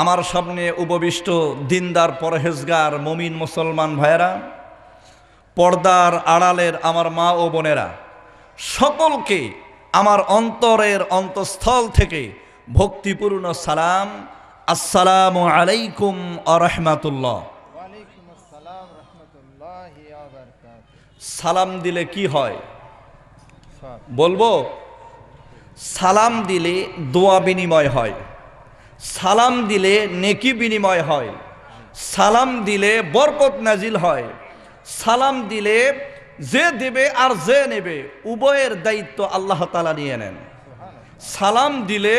আমার সামনে উপবিষ্ট দিনদার পরহেজগার মমিন মুসলমান ভাইয়েরা পর্দার আড়ালের আমার মা ও বোনেরা সকলকে আমার অন্তরের অন্তঃস্থল থেকে ভক্তিপূর্ণ সালাম। আসসালামু আলাইকুম আরহামাতুল্লাহ সালাম দিলে কি হয়? বলব সালাম দিলে দোয়া বিনিময় হয়। সালাম দিলে নেকি বিনিময় হয়। সালাম দিলে বরকত নাজিল হয়। সালাম দিলে যে দেবে আর যে নেবে, উভয়ের দায়িত্ব আল্লাহ তালা নিয়ে নেন। সালাম দিলে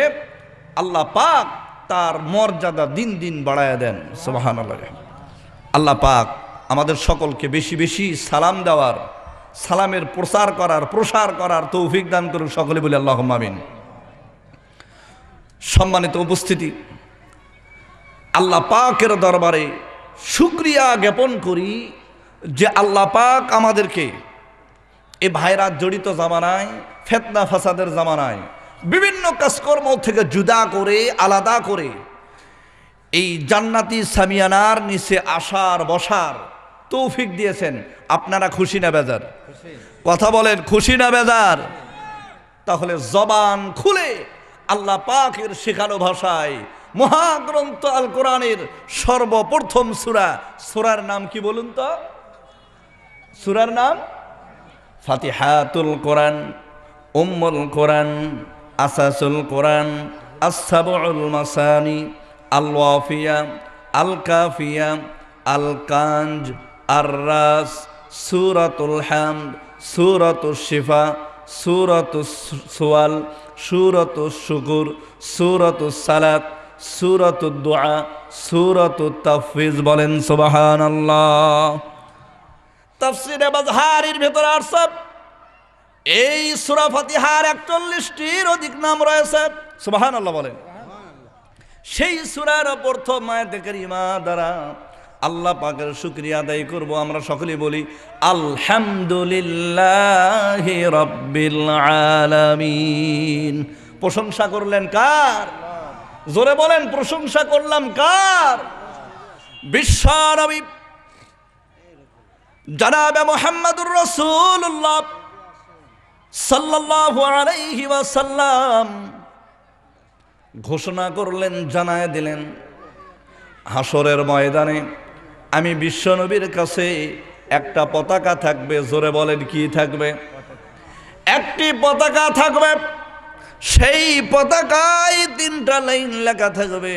আল্লাহ পাক তার মর্যাদা দিন দিন বাড়ায় দেন। সুবাহান আল্লাহ পাক আমাদের সকলকে বেশি বেশি সালাম দেওয়ার, সালামের প্রচার করার, প্রসার করার তৌফিক দান করুন সকলে বলে আল্লাহ মামিন সম্মানিত উপস্থিতি। আল্লাহ পাকের দরবারে শুক্রিয়া জ্ঞাপন করি যে আল্লাহ পাক আমাদেরকে এ ভাইরাত জড়িত জামানায় ফেতনা ফাসাদের জামানায় বিভিন্ন কাজকর্ম থেকে জুদা করে আলাদা করে এই জান্নাতি সামিয়ানার নিচে আসার বসার তৌফিক দিয়েছেন। আপনারা খুশি না বেজার? কথা বলেন খুশি না বেজার? তাহলে জবান খুলে আল্লাহ পাকের শেখানো ভাষায় মহাগ্রন্থ আল কোরআনের সর্বপ্রথম সুরা। সুরার নাম কি বলুন তো? সুরার নাম? ফাতিহাতুল কোরআন, উম্মুল কোরআন, আসাসুল কোরআন আসাবুল মাসানি আল আল কাফিয়া আল কাঞ্জ আর সুরাতুল হামদ সুরাতুল শিফা। সুরাতুল সুয়াল সুরাতুল শুকুর সুরাতুল সালাত সুরত দোয়া সুরাতুল তাফিজ বলেন সুবহানাল্লাহ। তাফসিরে বাজহারির ভেতরে আসব এই সূরা ফাতিহার একচল্লিশটির অধিক নাম রয়েছে। সুবহানাল্লাহ বলেন। সেই সূরার প্রথম আয়াতে কারিমা দ্বারা আল্লাহ পাকের শুকরিয়া আদায় করব। আমরা সকলে বলি, আলহামদুলিল্লাহ আলামিন। প্রশংসা করলেন কার? জোরে বলেন, প্রশংসা করলাম কার? বিশ্বনবী জনাবে মোহাম্মদুর রসুল্লাহ সাল্লাল্লাহু আলাইহি ঘোষণা করলেন, জানায় দিলেন হাসরের ময়দানে আমি বিশ্বনবীর কাছে একটা পতাকা থাকবে, জোরে বলেন কি থাকবে? একটি পতাকা থাকবে, সেই পতাকায় তিনটা লাইন লেখা থাকবে।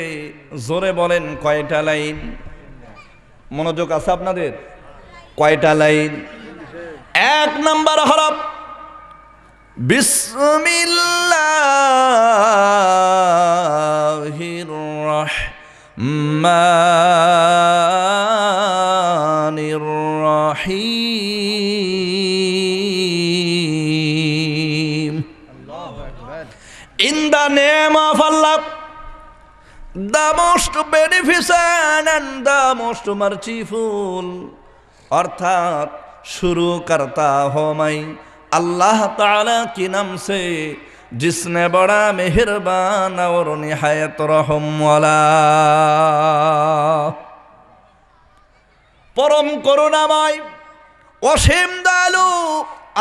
জোরে বলেন কয়টা লাইন? মনোযোগ আছে আপনাদের? কয়টা লাইন? এক নাম্বার হরফ বিসমিল্লাহির কাস্টমার চিফুল অর্থাৎ শুরু করতা হোমাই। আল্লাহ তালা কি নাম সে? জিসনে বড়া মেহরবান ওর নিহায়ত রহমওয়ালা পরম করুণাময়, অসীম দালু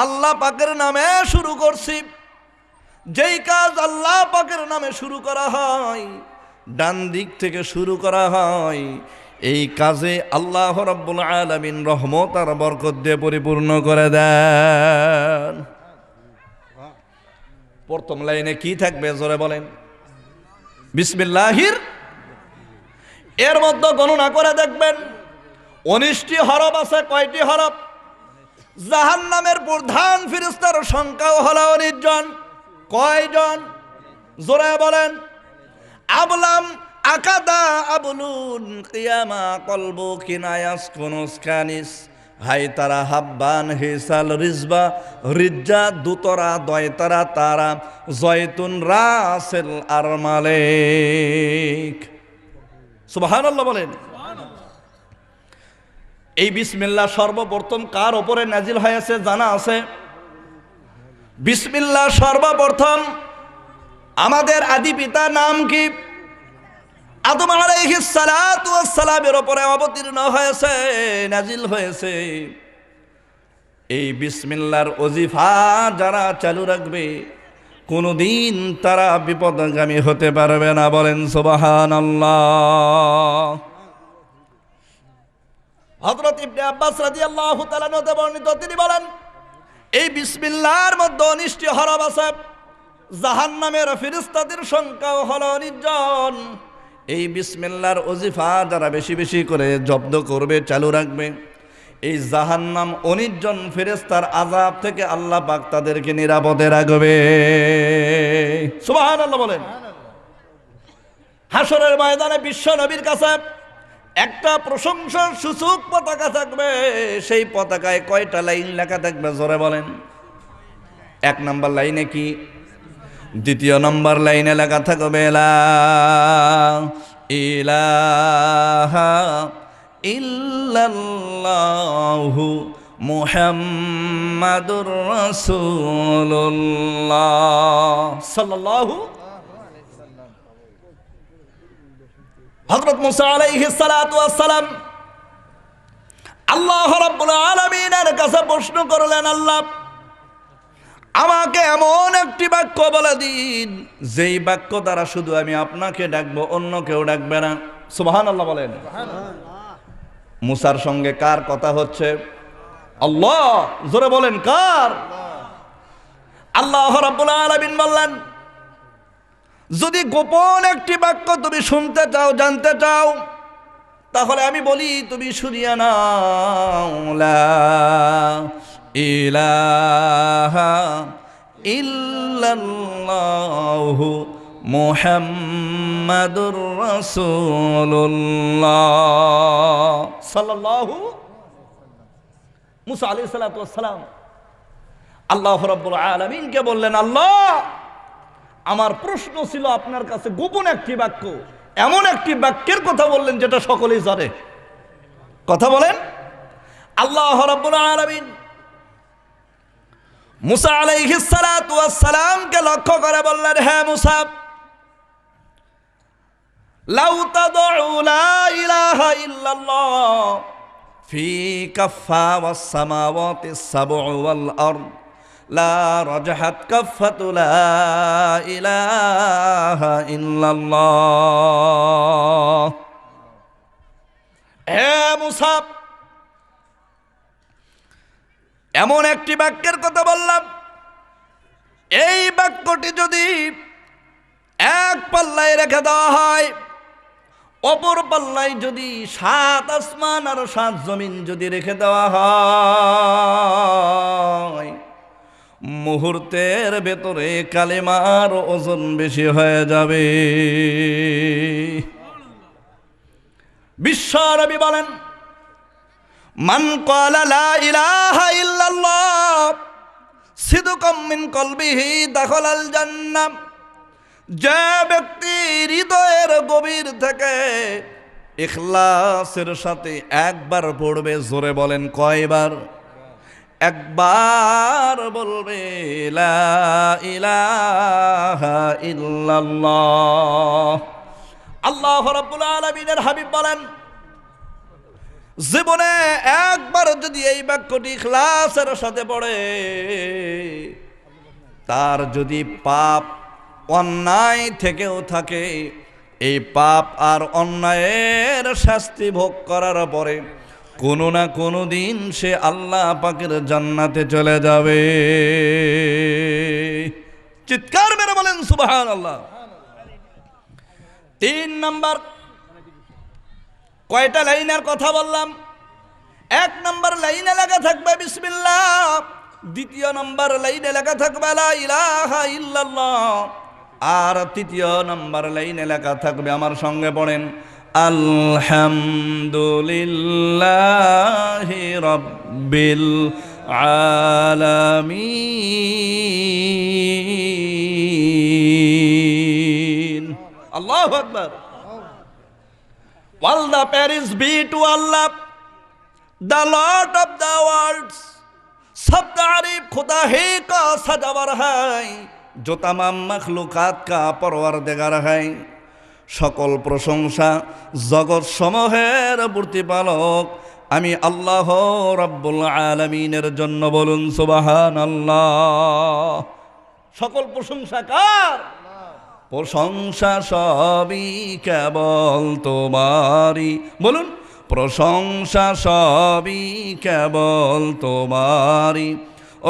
আল্লাহ পাকের নামে শুরু করছি। যেই কাজ আল্লাহ পাকের নামে শুরু করা হয়, ডান দিক থেকে শুরু করা হয় এই কাজে আল্লাহ রব্বুল আলমিন রহমত আর বরকত দিয়ে পরিপূর্ণ করে দেন। প্রথম লাইনে কি থাকবে জোরে বলেন। বিসমিল্লাহির। এর মধ্যে গণনা করে দেখবেন, উনিশটি হরফ আছে, কয়টি হরফ? জাহান নামের প্রধান ফিরিস্তার সংখ্যাও হলো উনিশ জন। কয়জন? জোরে বলেন। আবলাম আকাদা আবলুন কিয়ামা কলবু কিনায়াস কুনুস কানিস হাই তারা হাব্বান হিসাল রিজবা, রিজ্জা দুতরা দয়তারা তারা, জয়তুন রাসেল আর মালিক। সুবহানাল্লাহ বলেন। এই বিসমিল্লাহ সর্বপ্রথম কার ওপরে নাজিল হয়েছে জানা আছে? বিসমিল্লাহ সর্বপ্রথম আমাদের আদি পিতা নাম কি? আদম সালামের উপরে অবতীর্ণ হয়েছে, নাজিল হয়েছে। এই বিসমিল্লার অজিফা যারা চালু রাখবে, কোনোদিন তারা বিপদগামী হতে পারবে না। বলেন সুবাহান হজরত ইবনে আব্বাস তাআলা নতে বর্ণিত, তিনি বলেন, এই বিসমিল্লার মধ্যে অনিষ্টি হরব আছে। জাহান্নামের ফিরিস্তাদের সংখ্যাও হলো নির্জন। এই বিসমিল্লার অজিফা যারা বেশি বেশি করে জব্দ করবে, চালু রাখবে, এই জাহান্নাম অনির্জন ফেরেস্তার আজাব থেকে আল্লাহ পাক তাদেরকে নিরাপদে রাখবে। বলেন। হাসরের ময়দানে বিশ্ব নবীর কাছে একটা প্রশংসার সূচক পতাকা থাকবে, সেই পতাকায় কয়টা লাইন লেখা থাকবে, জোরে বলেন। এক নম্বর লাইনে কি? দ্বিতীয় নম্বর লাইনে লেখা থাকবে ইলাহা মুহাম্মাদুর রাসূলুল্লাহ। হযরত মুসা আলাইহিস সালাতু ওয়াস সালাম আল্লাহ রাব্বুল আলামিনের কাছে প্রশ্ন করলেন, আল্লাহ আমাকে এমন একটি বাক্য বলে দিন, যেই বাক্য দ্বারা শুধু আমি আপনাকে ডাকবো, অন্য কেউ ডাকবে না। সুবহান আল্লাহ বলেন। মুসার সঙ্গে কার কথা হচ্ছে? আল্লাহ, জোরে বলেন, কার? আল্লাহ রাব্বুল আলামিন বললেন, যদি গোপন একটি বাক্য তুমি শুনতে চাও, জানতে চাও, তাহলে আমি বলি, তুমি শুনিয়া নাও ইলাহা ইল্লাল্লাহু মুহাম্মাদুর রাসূলুল্লাহ। সাল্লাল্লাহু মুসা আলাইহিস সালাতু ওয়াস সালাম। আল্লাহ রাব্বুল আলামিনকে বললেন, আল্লাহ, আমার প্রশ্ন ছিল আপনার কাছে গোপন একটি বাক্য। এমন একটি বাক্যের কথা বললেন যেটা সকলেই জানে। কথা বলেন। আল্লাহ রাব্বুল আলামিন মুসা আলাইহিস সালাতু ওয়াস লক্ষ্য করে বললেন হ্যাঁ মুসা লাউ তাদউ এমন একটি বাক্যের কথা বললাম। এই বাক্যটি যদি এক পাল্লায় রেখে দেওয়া হয়, অপর পাল্লায় যদি সাত আসমান আর সাত জমিন যদি রেখে দেওয়া হয়, মুহূর্তের ভেতরে কালেমার ওজন বেশি হয়ে যাবে। বিশ্বরবি বলেন মান ক্বালা লা ইলাহা কলবিহি দাখালাল জান্নাহ। যে ব্যক্তি হৃদয়ের গভীর থেকে ইখলাসের সাথে একবার পড়বে, জোরে বলেন কয়বার? একবার বলবে আল্লাহ রাব্বুল আলামিনের হাবিব বলেন জীবনে একবার যদি এই বাক্যটি ইখলাসের সাথে পড়ে, তার যদি পাপ অন্যায় থেকেও থাকে, এই পাপ আর অন্যায়ের শাস্তি ভোগ করার পরে কোনো না কোনো দিন সে আল্লাহ পাকের জান্নাতে চলে যাবে। চিৎকার মেরে বলেন সুবাহান আল্লাহ তিন নাম্বার কয়টা লাইনের কথা বললাম? এক নম্বর লাইনে লেখা থাকবে বিসমিল্লাহ, দ্বিতীয় নম্বর লাইনে লেখা থাকবে আর তৃতীয় নম্বর লাইনে লেখা থাকবে, আমার সঙ্গে পড়েন, আলহামদুলিল্লাহ রব্বিল আলামিন। আল্লাহু আকবার। All the praise be to Allah, the Lord of the worlds. सब तारीफ खुदा ही का सजावर है जो तमाम मखलूकात का परवरदिगार है সকল প্রশংসা জগৎ সমূহের প্রতিপালক আমি আল্লাহ রব্বুল আলমিনের জন্য বলুন সুবাহান আল্লাহ সকল প্রশংসা কার প্রশংসা সবই কেবল তোমারই। বলুন, প্রশংসা সবই কেবল তোমারই।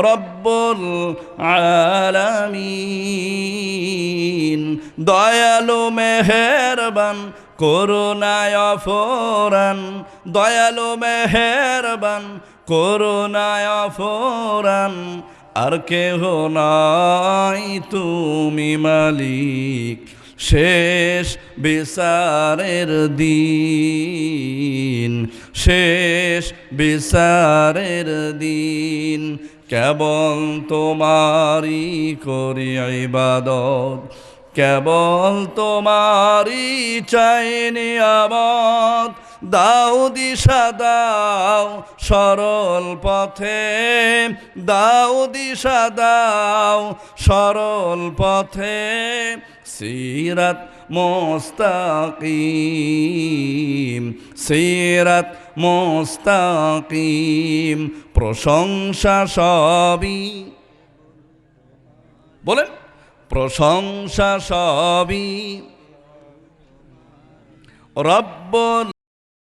রব্বুল আলামিন, দয়ালু মেহেরবান, করুণায় ফোরান দয়ালু মেহেরবান, করুণায় ফোরান আর কেহ নাই তুমি মালিক, শেষ বিচারের দিন, শেষ বিচারের দিন। কেবল তোমারই করি ইবাদত, কেবল তোমারই চাইনি আবাদ দাও দিশা, দাও সরল পথে। দাও দিশা, দাও সরল পথে। সিরাত মোস্তাকিম সিরাত মোস্তাকিম, প্রশংসা সবই। বলেন, প্রশংসা সবই। রব্বুল